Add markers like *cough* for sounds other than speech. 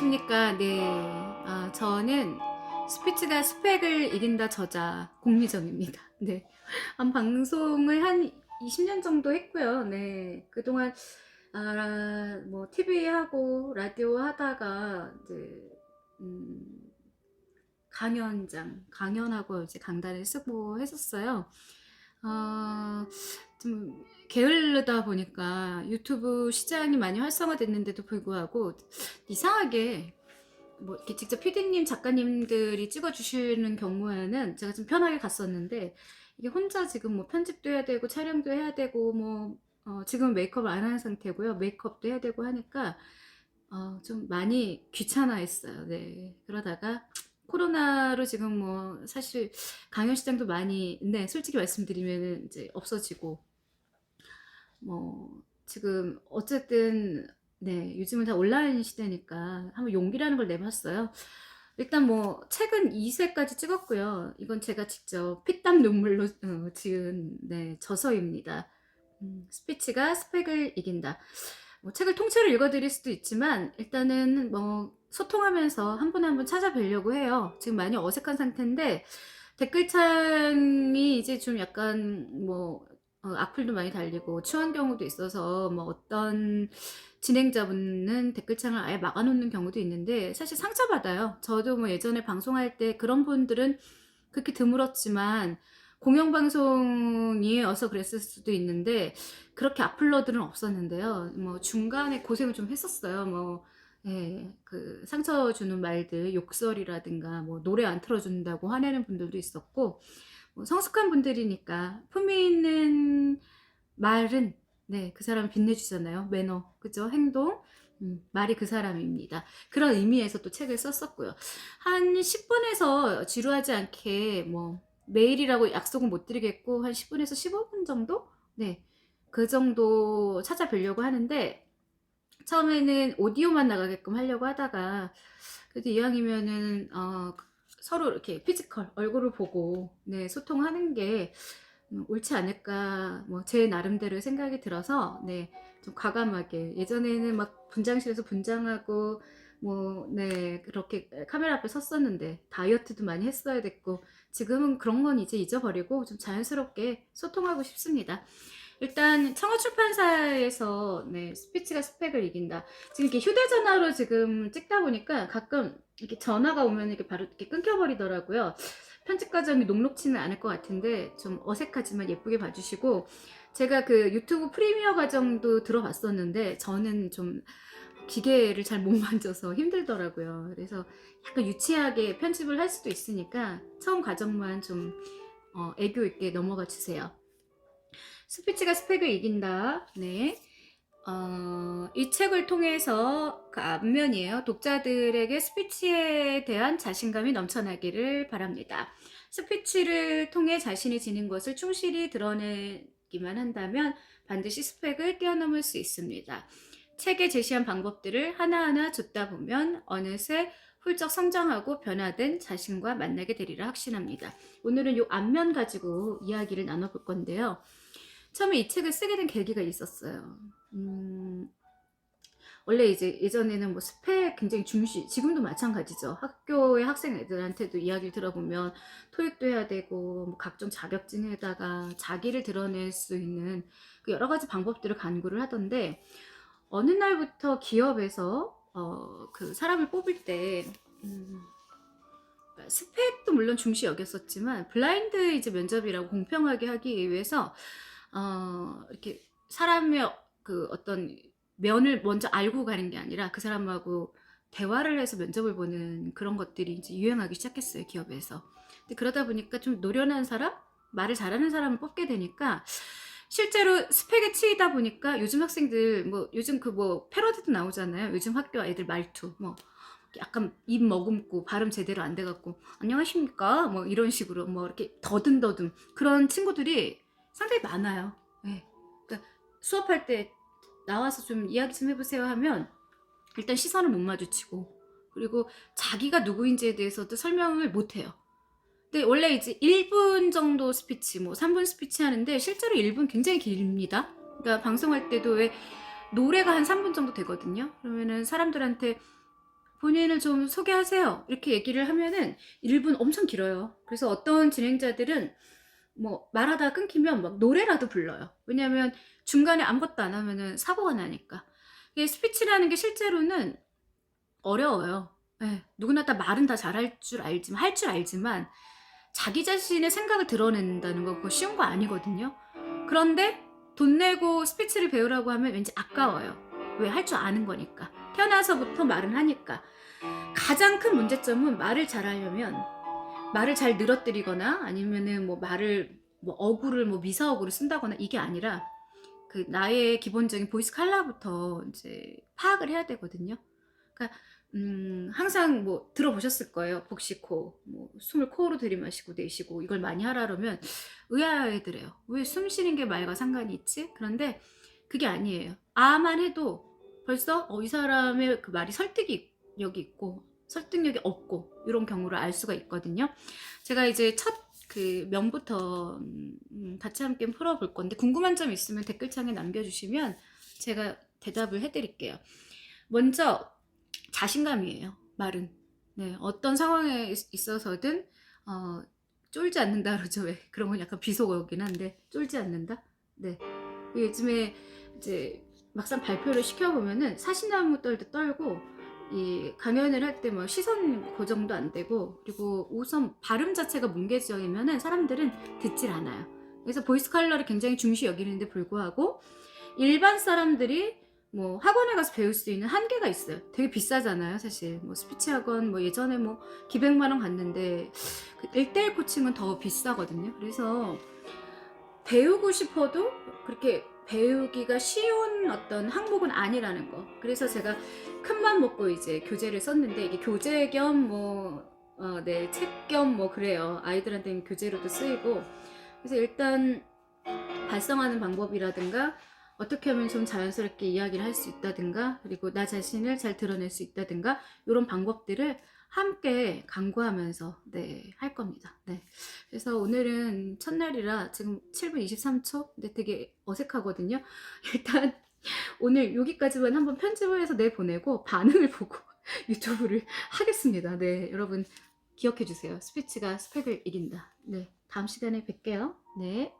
안녕하십니까. 네. 아, 저는 스피치가 스펙을 이긴다 저자 공미정입니다. *laughs* 네. 한 방송을 한 20년 정도 했고요. 네. 그동안 아, 뭐 TV 하고 라디오 하다가 이제 음, 강연장, 강연하고 이제 강단을 쓰고 했었어요. 어, 좀 게을르다 보니까 유튜브 시장이 많이 활성화됐는데도 불구하고 이상하게 뭐 이렇게 직접 PD님, 작가님들이 찍어주시는 경우에는 제가 좀 편하게 갔었는데 이게 혼자 지금 뭐 편집도 해야 되고 촬영도 해야 되고 뭐 어, 지금 메이크업을 안 하는 상태고요. 메이크업도 해야 되고 하니까 어, 좀 많이 귀찮아했어요. 네. 그러다가 코로나로 지금 뭐 사실 강연 시장도 많이 네 솔직히 말씀드리면 이제 없어지고 뭐 지금 어쨌든 네 요즘은 다 온라인 시대니까 한번 용기라는 걸 내봤어요. 일단 뭐 책은 2쇄까지 찍었고요. 이건 제가 직접 피땀 눈물로 어, 지은 네 저서입니다. 음, 스피치가 스펙을 이긴다. 뭐 책을 통째로 읽어드릴 수도 있지만 일단은 뭐 소통하면서 한 분 한 분 찾아뵈려고 해요. 지금 많이 어색한 상태인데 댓글창이 이제 좀 약간 뭐 어, 악플도 많이 달리고 추한 경우도 있어서 뭐 어떤 진행자분은 댓글창을 아예 막아놓는 경우도 있는데 사실 상처받아요. 저도 뭐 예전에 방송할 때 그런 분들은 그렇게 드물었지만 공영방송이어서 그랬을 수도 있는데 그렇게 악플러들은 없었는데요. 뭐 중간에 고생을 좀 했었어요. 뭐 예, 그 상처 주는 말들, 욕설이라든가 뭐 노래 안 틀어준다고 화내는 분들도 있었고 뭐 성숙한 분들이니까 품위 있는 말은 네, 그 사람 빛내주잖아요. 매너, 그죠? 행동. 음, 말이 그 사람입니다. 그런 의미에서 또 책을 썼었고요. 한 10분에서 지루하지 않게 뭐 매일이라고 약속은 못 드리겠고 한 10분에서 15분 정도? 네. 그 정도 찾아뵈려고 하는데 처음에는 오디오만 나가게끔 하려고 하다가 그래도 이왕이면은 어, 서로 이렇게 피지컬 얼굴을 보고 네 소통하는 게 음, 옳지 않을까 뭐 제 나름대로 생각이 들어서 네 좀 과감하게 예전에는 막 분장실에서 분장하고 뭐 네 그렇게 카메라 앞에 섰었는데 다이어트도 많이 했어야 됐고 지금은 그런 건 이제 잊어버리고 좀 자연스럽게 소통하고 싶습니다. 일단 청어출판사에서 네, 스피치가 스펙을 이긴다. 지금 이렇게 휴대전화로 지금 찍다 보니까 가끔 이렇게 전화가 오면 이렇게 바로 이렇게 끊겨버리더라고요. 편집 과정이 녹록치는 않을 것 같은데 좀 어색하지만 예쁘게 봐주시고 제가 그 유튜브 프리미어 과정도 들어봤었는데 저는 좀 기계를 잘 못 *laughs* 만져서 힘들더라고요. 그래서 약간 유치하게 편집을 할 수도 있으니까 처음 과정만 좀 어, 애교 있게 넘어가 주세요. 스피치가 스펙을 이긴다. 네. 어, 이 책을 통해서 그 앞면이에요. 독자들에게 스피치에 대한 자신감이 넘쳐나기를 바랍니다. 스피치를 통해 자신이 지닌 것을 충실히 드러내기만 한다면 반드시 스펙을 뛰어넘을 수 있습니다. 책에 제시한 방법들을 하나하나 줬다 보면 어느새 훌쩍 성장하고 변화된 자신과 만나게 되리라 확신합니다. 오늘은 이 앞면 가지고 이야기를 나눠볼 건데요. 처음에 이 책을 쓰게 된 계기가 있었어요. 음, 원래 이제 예전에는 뭐 스펙 굉장히 중시, 지금도 마찬가지죠. 학교의 학생 애들한테도 이야기를 들어보면 토익도 해야 되고, 뭐 각종 자격증에다가 자기를 드러낼 수 있는 그 여러 가지 방법들을 간구를 하던데, 어느 날부터 기업에서, 어, 그 사람을 뽑을 때, 음, 스펙도 물론 중시 여겼었지만, 블라인드 이제 면접이라고 공평하게 하기 위해서, 어, 이렇게 사람의 그 어떤 면을 먼저 알고 가는 게 아니라 그 사람하고 대화를 해서 면접을 보는 그런 것들이 이제 유행하기 시작했어요, 기업에서. 근데 그러다 보니까 좀 노련한 사람? 말을 잘하는 사람을 뽑게 되니까 실제로 스펙에 치이다 보니까 요즘 학생들 뭐 요즘 그 뭐 패러디도 나오잖아요. 요즘 학교 애들 말투 뭐 약간 입 머금고 발음 제대로 안 돼갖고 안녕하십니까 뭐 이런 식으로 뭐 이렇게 더듬더듬 그런 친구들이 상당히 많아요. 네. 그러니까 수업할 때 나와서 좀 이야기 좀 해보세요 하면 일단 시선을 못 마주치고 그리고 자기가 누구인지에 대해서도 설명을 못 해요. 근데 원래 이제 1분 정도 스피치, 뭐 3분 스피치 하는데 실제로 1분 굉장히 길입니다. 그러니까 방송할 때도 왜 노래가 한 3분 정도 되거든요. 그러면은 사람들한테 본인을 좀 소개하세요. 이렇게 얘기를 하면은 1분 엄청 길어요. 그래서 어떤 진행자들은 뭐 말하다가 끊기면 막 노래라도 불러요. 왜냐면 중간에 아무것도 안 하면은 사고가 나니까. 이게 스피치라는 게 실제로는 어려워요. 예, 누구나 다 말은 다 잘할 줄 알지만 할 줄 알지만 자기 자신의 생각을 드러낸다는 거 그거 쉬운 거 아니거든요. 그런데 돈 내고 스피치를 배우라고 하면 왠지 아까워요. 왜 할 줄 아는 거니까. 태어나서부터 말은 하니까. 가장 큰 문제점은 말을 잘하려면 말을 잘 늘어뜨리거나 아니면은 뭐 말을 뭐 어구를 뭐 미사 어구를 쓴다거나 이게 아니라 그 나의 기본적인 보이스 칼라부터 이제 파악을 해야 되거든요. 그러니까 음, 항상 뭐 들어보셨을 거예요. 복식호, 뭐 숨을 코로 들이마시고 내쉬고 이걸 많이 하라 그러면 의아해드래요. 왜 숨 쉬는 게 말과 상관이 있지? 그런데 그게 아니에요. 아만 해도 벌써 어, 이 사람의 그 말이 설득력이 있고 설득력이 없고 이런 경우를 알 수가 있거든요. 제가 이제 첫그 명부터 음, 같이 함께 풀어볼 건데 궁금한 점 있으면 댓글창에 남겨주시면 제가 대답을 해드릴게요. 먼저 자신감이에요. 말은 네 어떤 상황에 있- 있어서든 어, 쫄지 않는다 그러죠. 왜 그런 건 약간 비속어긴 한데 쫄지 않는다. 네 요즘에 이제 막상 발표를 시켜보면은 사시나무 떨도 떨고 이 강연을 할 때 뭐 시선 고정도 안 되고 그리고 우선 발음 자체가 뭉개져이면은 사람들은 듣질 않아요. 그래서 보이스 컬러를 굉장히 중시 여기는데 불구하고 일반 사람들이 뭐 학원에 가서 배울 수 있는 한계가 있어요. 되게 비싸잖아요, 사실. 뭐 스피치 학원 뭐 예전에 뭐 기백만 원 갔는데 그 1대1 코칭은 더 비싸거든요. 그래서 배우고 싶어도 그렇게 배우기가 쉬운 어떤 항목은 아니라는 거. 그래서 제가 큰 맘 먹고 이제 교재를 썼는데 이게 교재 겸뭐 어, 네, 책겸 뭐 그래요. 아이들한테는 교재로도 쓰이고. 그래서 일단 발성하는 방법이라든가 어떻게 하면 좀 자연스럽게 이야기를 할 수 있다든가 그리고 나 자신을 잘 드러낼 수 있다든가 이런 방법들을 함께 강구하면서 네, 할 겁니다. 네. 그래서 오늘은 첫날이라 지금 7분 23초? 근데 되게 어색하거든요. *laughs* 일단 오늘 여기까지만 한번 편집을 해서 내보내고 반응을 *laughs* 보고 유튜브를 하겠습니다. 네, 여러분 기억해 주세요. 스피치가 스펙을 이긴다. 네, 다음 시간에 뵐게요. 네.